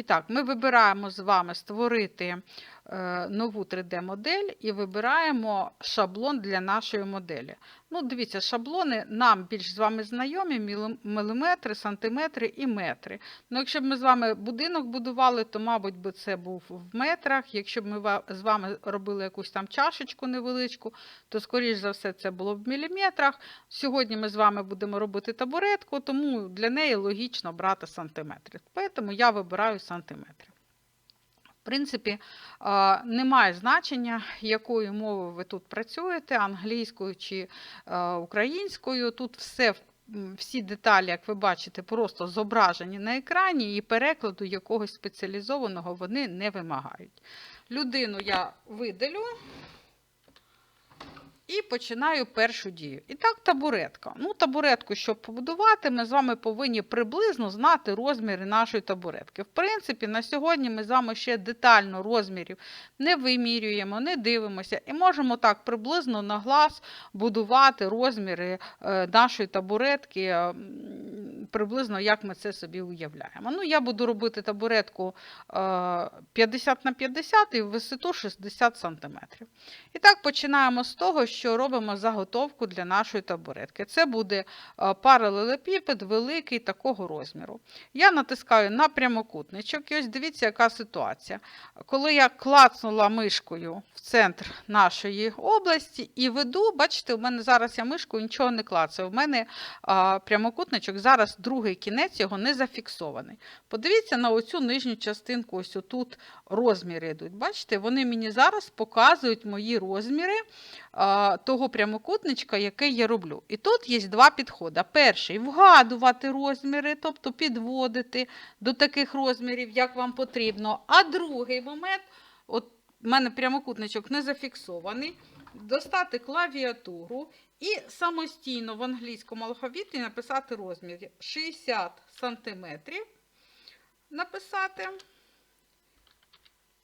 І так, ми вибираємо з вами створити нову 3D-модель і вибираємо шаблон для нашої моделі. Ну, дивіться, шаблони нам більш з вами знайомі, мілі- міліметри, сантиметри і метри. Ну, якщо б ми з вами будинок будували, то, мабуть, би це був в метрах. Якщо б ми з вами робили якусь там чашечку невеличку, то, скоріш за все, це було б в міліметрах. Сьогодні ми з вами будемо робити табуретку, тому для неї логічно брати сантиметри. Тому я вибираю сантиметри. В принципі, немає значення, якою мовою ви тут працюєте, англійською чи українською. Тут все, всі деталі, як ви бачите, просто зображені на екрані, і перекладу якогось спеціалізованого вони не вимагають. Людину я видалю. І починаю першу дію. І так, табуретка. Ну, табуретку, щоб побудувати, ми з вами повинні приблизно знати розміри нашої табуретки. В принципі, на сьогодні ми з вами ще детально розмірів не вимірюємо, не дивимося і можемо так приблизно на глаз будувати розміри е, нашої табуретки, приблизно як ми це собі уявляємо. Ну, я буду робити табуретку е, 50 на 50 і в висоту 60 см. І так починаємо з того, що робимо заготовку для нашої табуретки. Це буде е, паралелепіпед великий такого розміру. Я натискаю на прямокутничок. І ось дивіться, яка ситуація. Коли я клацнула мишкою в центр нашої області і веду, бачите, у мене зараз я мишкою нічого не клацаю. У мене а, прямокутничок, зараз другий кінець його не зафіксований. Подивіться на оцю нижню частинку, ось отут розміри йдуть. Бачите, вони мені зараз показують мої розміри а, того прямокутничка, який я роблю. І тут є два підходи. Перший вгадувати розміри, тобто підводити до таких розмірів, як вам потрібно. А другий момент, от в мене прямокутничок не зафіксований, достати клавіатуру і самостійно в англійському алфавіті написати розмір 60 сантиметрів. Написати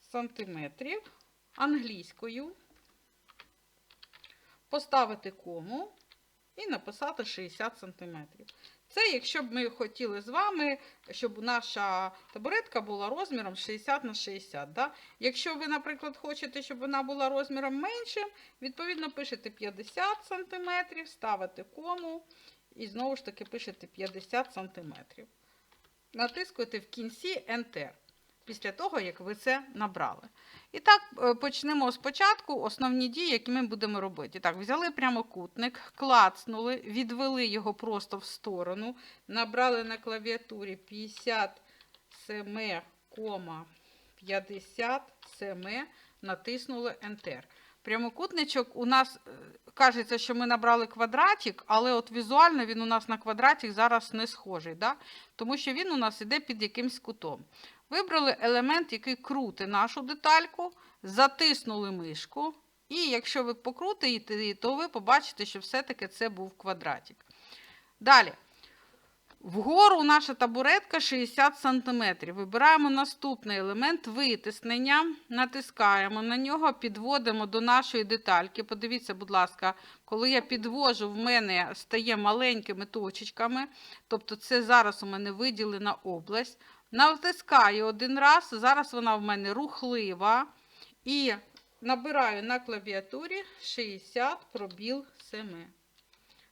сантиметрів англійською, поставити кому і написати 60 сантиметрів. Це якщо б ми хотіли з вами, щоб наша табуретка була розміром 60 на 60. Да? Якщо ви, наприклад, хочете, щоб вона була розміром меншим, відповідно пишете 50 см, ставите кому і знову ж таки пишете 50 см. Натискуєте в кінці Enter. Після того, як ви це набрали. І так, е, почнемо спочатку основні дії, які ми будемо робити. Так, взяли прямокутник, клацнули, відвели його просто в сторону, набрали на клавіатурі 57,50 натиснули Enter. Прямокутничок у нас е, кажеться, що ми набрали квадратик, але от візуально він у нас на квадратик зараз не схожий, да? тому що він у нас іде під якимсь кутом. Вибрали елемент, який крутить нашу детальку, затиснули мишку, і якщо ви покрутите то ви побачите, що все-таки це був квадратик. Далі. Вгору наша табуретка 60 см. Вибираємо наступний елемент витиснення, натискаємо на нього, підводимо до нашої детальки. Подивіться, будь ласка, коли я підвожу, в мене стає маленькими точечками. Тобто, це зараз у мене виділена область. Натискаю один раз, зараз вона в мене рухлива. І набираю на клавіатурі 60 пробіл 7.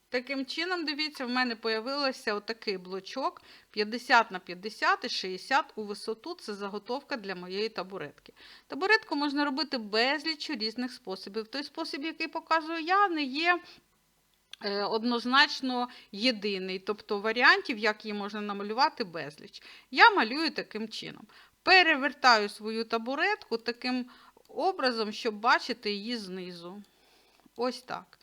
Таким чином, дивіться, в мене з'явився отакий блочок 50 на 50 і 60 у висоту. Це заготовка для моєї табуретки. Табуретку можна робити безліч різних способів. Той спосіб, який показую я, не є однозначно єдиний. Тобто варіантів, як її можна намалювати, безліч. Я малюю таким чином. Перевертаю свою табуретку таким образом, щоб бачити її знизу. Ось так.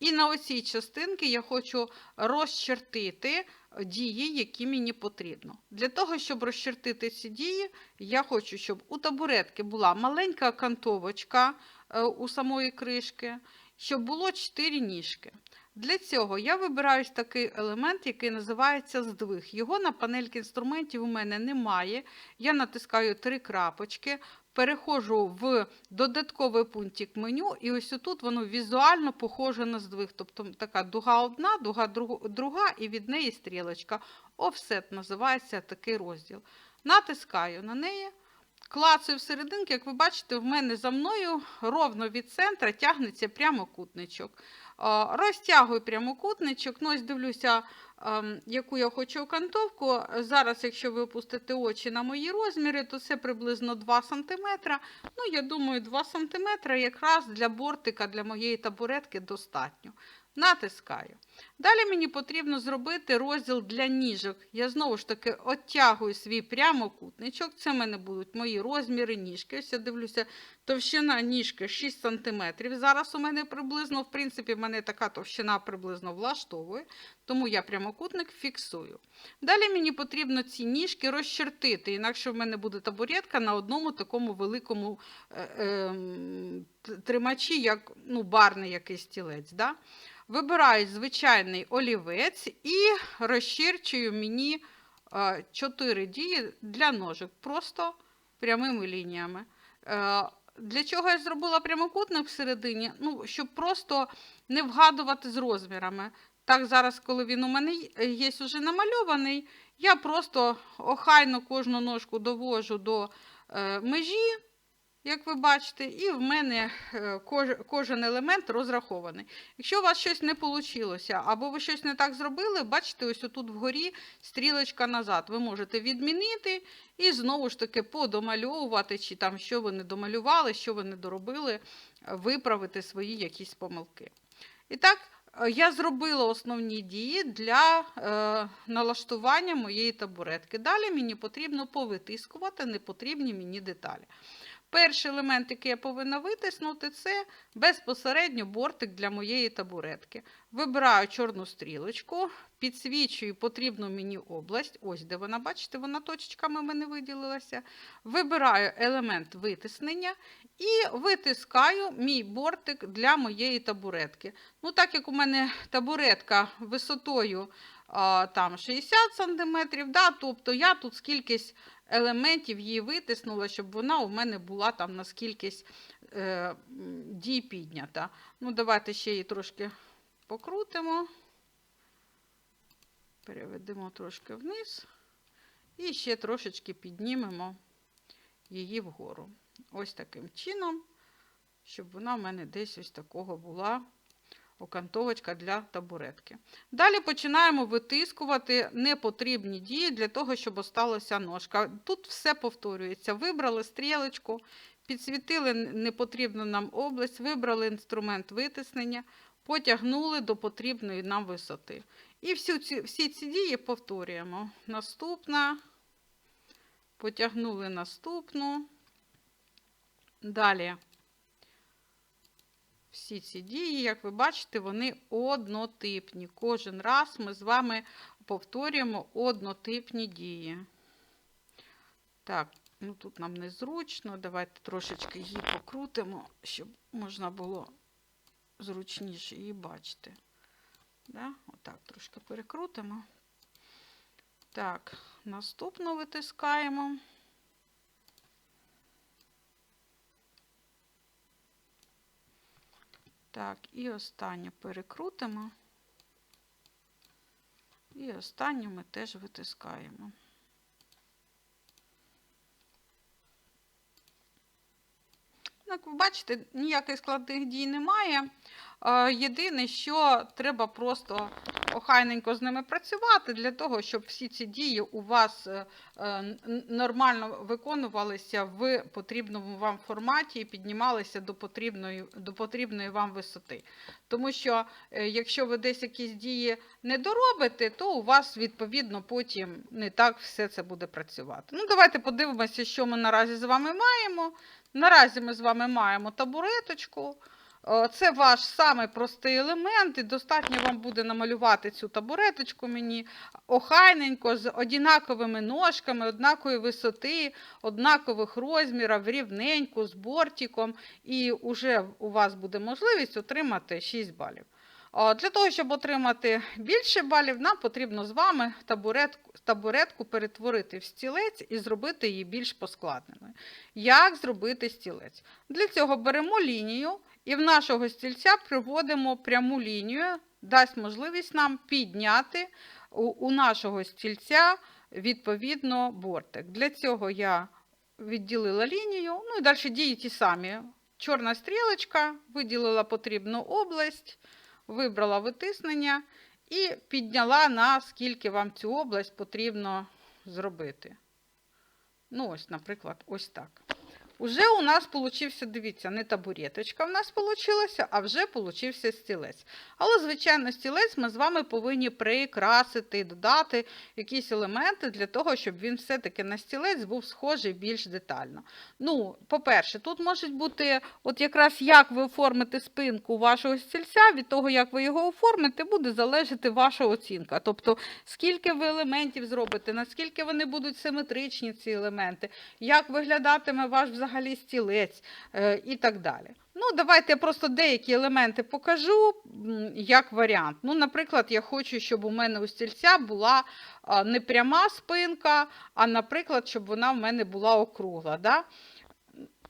І на оцій частинці я хочу розчертити дії, які мені потрібно. Для того, щоб розчертити ці дії, я хочу, щоб у табуретки була маленька кантовочка е, у самої кришки, щоб було 4 ніжки. Для цього я вибираю такий елемент, який називається здвиг. Його на панельці інструментів у мене немає. Я натискаю три крапочки, переходжу в додатковий пунктик меню, і ось тут воно візуально похоже на здвиг. Тобто така дуга одна, дуга друга, і від неї стрілочка. Офсет називається такий розділ. натискаю на неї, клацаю всерединки, як ви бачите, в мене за мною ровно від центра тягнеться прямокутничок. Розтягую прямокутничок, ну ось дивлюся, ем, яку я хочу окантовку. Зараз, якщо ви опустите очі на мої розміри, то це приблизно 2 см. Ну, я думаю, 2 см якраз для бортика, для моєї табуретки достатньо. Натискаю. Далі мені потрібно зробити розділ для ніжок. Я знову ж таки оттягую свій прямокутничок. Це в мене будуть мої розміри ніжки. Ось я дивлюся, товщина ніжки 6 см. Зараз у мене приблизно, в принципі, в мене така товщина приблизно влаштовує, тому я прямокутник фіксую. Далі мені потрібно ці ніжки розчертити, інакше в мене буде табуретка на одному такому великому е, е, тримачі, як ну, барний якийсь стілець. Да? Вибираю звичайний олівець і розчерчую мені 4 дії для ножок, просто прямими лініями. Е, Для чого я зробила прямокутник всередині? Ну, щоб просто не вгадувати з розмірами. Так, зараз, коли він у мене є вже намальований, я просто охайно кожну ножку довожу до е, межі, як ви бачите, і в мене е, кожен елемент розрахований. Якщо у вас щось не вийшло, або ви щось не так зробили, бачите, ось тут вгорі стрілочка назад. Ви можете відмінити і знову ж таки подомальовувати, чи там що ви не домалювали, що ви не доробили, виправити свої якісь помилки. І так, е, я зробила основні дії для е, налаштування моєї табуретки. Далі мені потрібно повитискувати непотрібні мені деталі. Перший елемент, який я повинна витиснути, це безпосередньо бортик для моєї табуретки. Вибираю чорну стрілочку, підсвічую потрібну мені область. Ось де вона, бачите, вона точечками мене виділилася. Вибираю елемент витиснення і витискаю мій бортик для моєї табуретки. Ну, Так як у мене табуретка висотою там 60 см, да, тобто я тут скількись елементів її витиснула, щоб вона у мене була там на скількись е, дій піднята. Ну, Давайте ще її трошки покрутимо, переведемо трошки вниз і ще трошечки піднімемо її вгору. Ось таким чином, щоб вона в мене десь ось такого була окантовочка для табуретки. Далі починаємо витискувати непотрібні дії для того, щоб осталася ножка. Тут все повторюється. Вибрали стрілочку, підсвітили непотрібну нам область, вибрали інструмент витиснення, потягнули до потрібної нам висоти. І всі ці, всі ці дії повторюємо. Наступна, потягнули наступну. Далі всі ці дії, як ви бачите, вони однотипні. Кожен раз ми з вами повторюємо однотипні дії. Так, ну тут нам незручно. Давайте трошечки її покрутимо, щоб можна було зручніше її бачити. Да? Отак трошки перекрутимо. Так, наступну витискаємо. Так, і останню перекрутимо. І останню ми теж витискаємо. Як ви бачите, ніяких складних дій немає. Єдине, що треба просто охайненько з ними працювати для того, щоб всі ці дії у вас е, е, нормально виконувалися в потрібному вам форматі і піднімалися до потрібної, до потрібної вам висоти. Тому що, е, якщо ви десь якісь дії не доробите, то у вас, відповідно, потім не так все це буде працювати. Ну, Давайте подивимося, що ми наразі з вами маємо. Наразі ми з вами маємо табуреточку. Е, це ваш самий простий елемент, і достатньо вам буде намалювати цю табуреточку мені охайненько, з однаковими ножками, однакової висоти, однакових розмірів, рівненько, з бортиком, і вже у вас буде можливість отримати 6 балів. Е, для того, щоб отримати більше балів, нам потрібно з вами табуретку табуретку перетворити в стілець і зробити її більш поскладненою. Як зробити стілець? Для цього беремо лінію і в нашого стільця приводимо пряму лінію, дасть можливість нам підняти у нашого стільця відповідно бортик. Для цього я відділила лінію, ну і далі дії ті самі. Чорна стрілочка, виділила потрібну область, вибрала витиснення і підняла на скільки вам цю область потрібно зробити. Ну, ось, наприклад, ось так. Уже у нас получився, дивіться, не табуреточка в нас получилася, а вже получився стілець. Але, звичайно, стілець ми з вами повинні прикрасити, додати якісь елементи для того, щоб він все-таки на стілець був схожий більш детально. Ну, по-перше, тут можуть бути, от якраз як ви оформите спинку вашого стільця, від того, як ви його оформите, буде залежати ваша оцінка. Тобто, скільки ви елементів зробите, наскільки вони будуть симетричні, ці елементи, як виглядатиме ваш взагалі стілець е, і так далі. Ну, давайте я просто деякі елементи покажу як варіант. Ну, наприклад, я хочу, щоб у мене у стільця була не пряма спинка, а, наприклад, щоб вона в мене була округла. Да?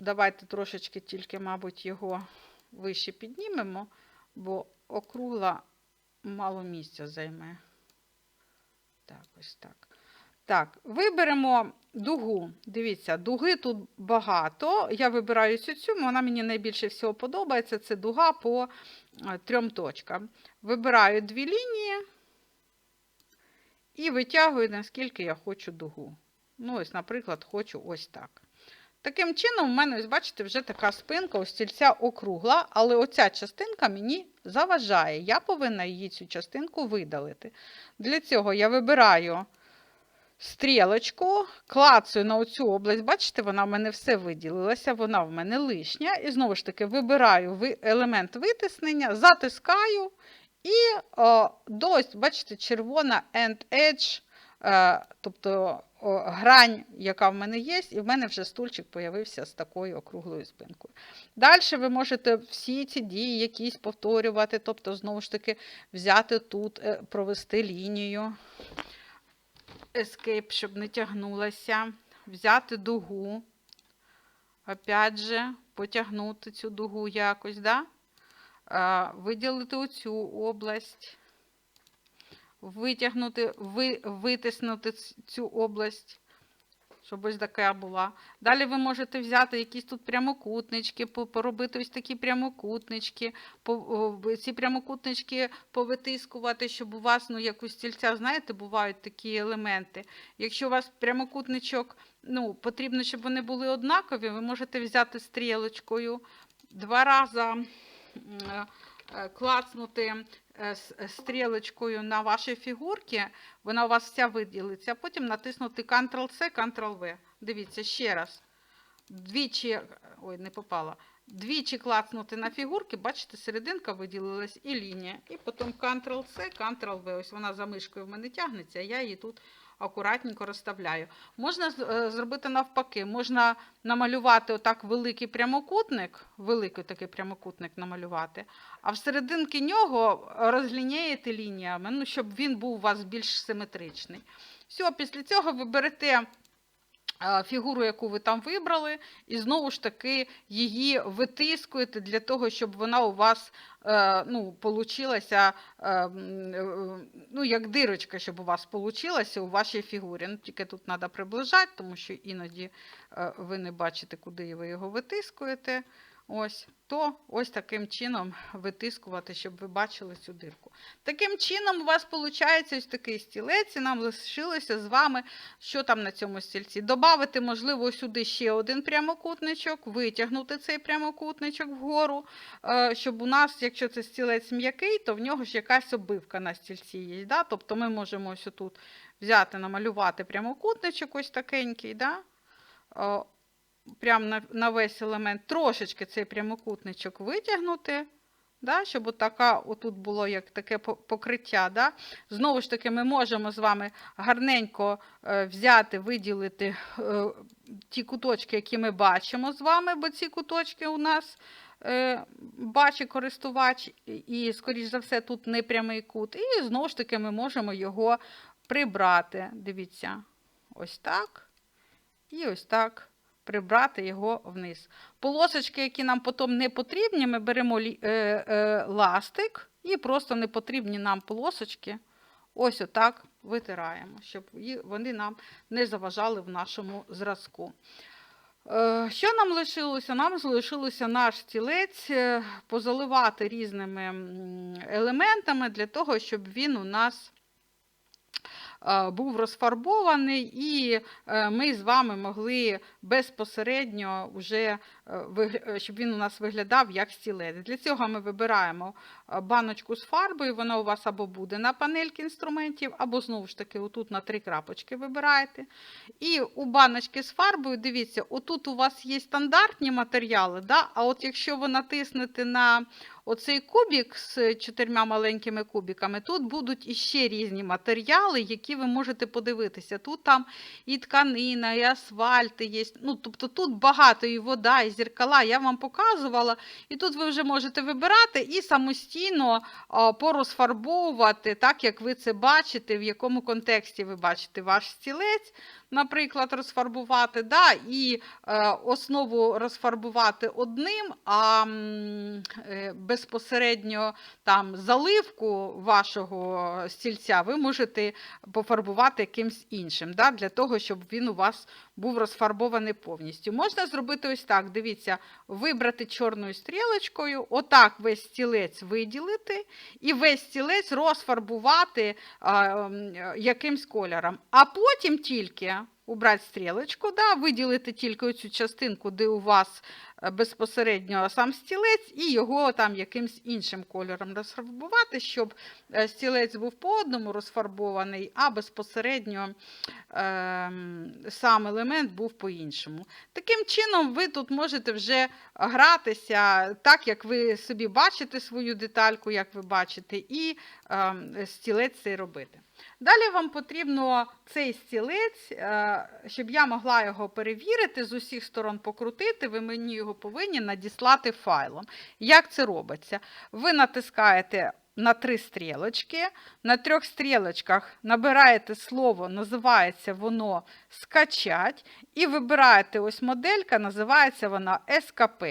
Давайте трошечки тільки, мабуть, його вище піднімемо, бо округла мало місця займе. Так, ось так. Так, виберемо дугу. Дивіться, дуги тут багато. Я вибираю цю вона мені найбільше всього подобається. Це дуга по е, трьом точкам. Вибираю дві лінії і витягую, наскільки я хочу дугу. Ну, ось, наприклад, хочу ось так. Таким чином, у мене, ось, бачите, вже така спинка у стільця округла, але оця частинка мені заважає. Я повинна її цю частинку видалити. Для цього я вибираю стрілочку, клацаю на оцю область. Бачите, вона в мене все виділилася, вона в мене лишня. І знову ж таки вибираю елемент витиснення, затискаю і о, до ось, бачите, червона end edge, е, тобто о, грань, яка в мене є, і в мене вже стульчик появився з такою округлою спинкою. Далі ви можете всі ці дії якісь повторювати, тобто, знову ж таки, взяти тут, е, провести лінію. Escape, щоб не тягнулася, взяти дугу, опять же, потягнути цю дугу якось, да? виділити оцю область, витягнути, ви, витиснути цю область, щоб ось така була. Далі ви можете взяти якісь тут прямокутнички, поробити ось такі прямокутнички, ці прямокутнички повитискувати, щоб у вас, ну, як у стільця, знаєте, бувають такі елементи. Якщо у вас прямокутничок, ну, потрібно, щоб вони були однакові, ви можете взяти стрілочкою, два рази клацнути е, е, стрілочкою на ваші фігурки, вона у вас вся виділиться, потім натиснути Ctrl-C, Ctrl-V. Дивіться, ще раз. Двічі, ой, не попала. Двічі клацнути на фігурки, бачите, серединка виділилась і лінія. І потім Ctrl-C, Ctrl-V. Ось вона за мишкою в мене тягнеться, я її тут акуратненько розставляю. Можна е, зробити навпаки, можна намалювати отак великий прямокутник, великий такий прямокутник намалювати, а всерединки нього розліняєте лініями, ну, щоб він був у вас більш симетричний. Все, після цього ви берете фігуру, яку ви там вибрали, і знову ж таки її витискуєте для того, щоб вона у вас е, ну, получилася, е, е, ну, як дирочка, щоб у вас получилася у вашій фігурі. Ну, тільки тут треба приближати, тому що іноді ви не бачите, куди ви його витискуєте. Ось, то ось таким чином витискувати, щоб ви бачили цю дирку. Таким чином, у вас виходить ось такий стілець, і нам лишилося з вами, що там на цьому стільці. Добавити, можливо, сюди ще один прямокутничок, витягнути цей прямокутничок вгору, е, щоб у нас, якщо це стілець м'який, то в нього ж якась обивка на стільці є. Да? Тобто ми можемо ось тут взяти, намалювати прямокутничок ось такенький. Да? Прямо на, на весь елемент трошечки цей прямокутничок витягнути, да, щоб отака, отут було як таке покриття. Да. Знову ж таки, ми можемо з вами гарненько е, взяти, виділити е, ті куточки, які ми бачимо з вами, бо ці куточки у нас е, бачить користувач, і, скоріш за все, тут не прямий кут. І знову ж таки, ми можемо його прибрати. Дивіться, ось так. І ось так прибрати його вниз. Полосочки, які нам потім не потрібні, ми беремо е, е, ластик і просто не потрібні нам полосочки ось отак витираємо, щоб вони нам не заважали в нашому зразку. Е, Що нам лишилося? Нам залишилося наш стілець позаливати різними елементами для того, щоб він у нас був розфарбований, і е, ми з вами могли безпосередньо вже, е, е, щоб він у нас виглядав як стілець. Для цього ми вибираємо е, баночку з фарбою, вона у вас або буде на панельці інструментів, або знову ж таки, отут на три крапочки вибираєте. І у баночки з фарбою, дивіться, отут у вас є стандартні матеріали, да? а от якщо ви натиснете на оцей кубик з чотирма маленькими кубиками, тут будуть іще різні матеріали, які ви можете подивитися. Тут там і тканина, і асфальт є. Ну, тобто тут багато і вода, і зеркала. Я вам показувала. І тут ви вже можете вибирати і самостійно порозфарбовувати, так як ви це бачите, в якому контексті ви бачите ваш стілець, наприклад, розфарбувати, да, і е, основу розфарбувати одним, а е, безпосередньо там заливку вашого стільця ви можете пофарбувати якимсь іншим, да, для того, щоб він у вас був розфарбований повністю. Можна зробити ось так: дивіться, вибрати чорною стрілочкою, отак весь стілець виділити, і весь стілець розфарбувати якимсь кольором. А потім тільки убрати стрілочку, да, виділити тільки цю частинку, де у вас е, безпосередньо сам стілець, і його там якимсь іншим кольором розфарбувати, щоб е, стілець був по одному розфарбований, а безпосередньо ем, сам елемент був по-іншому. Таким чином, ви тут можете вже гратися так, як ви собі бачите свою детальку, як ви бачите, і ем, стілець цей робити. Далі вам потрібно цей стілець, е, щоб я могла його перевірити, з усіх сторон покрутити, ви мені його повинні надіслати файлом. Як це робиться? Ви натискаєте на три стрілочки, на трьох стрілочках набираєте слово, називається воно скачать, і вибираєте ось моделька, називається вона СКП.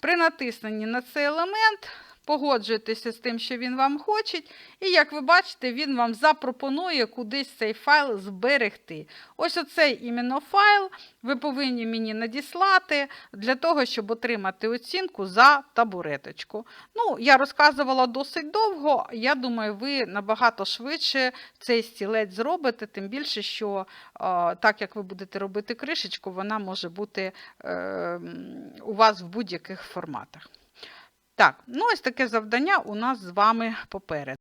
При натисненні на цей елемент погоджуєтеся з тим, що він вам хоче, і як ви бачите, він вам запропонує кудись цей файл зберегти. Ось оцей іменно файл ви повинні мені надіслати для того, щоб отримати оцінку за табуреточку. Ну, я розказувала досить довго. Я думаю, ви набагато швидше цей стілець зробите, тим більше, що е, так як ви будете робити кришечку, вона може бути е, у вас в будь-яких форматах. Так, ну ось таке завдання у нас з вами попереду.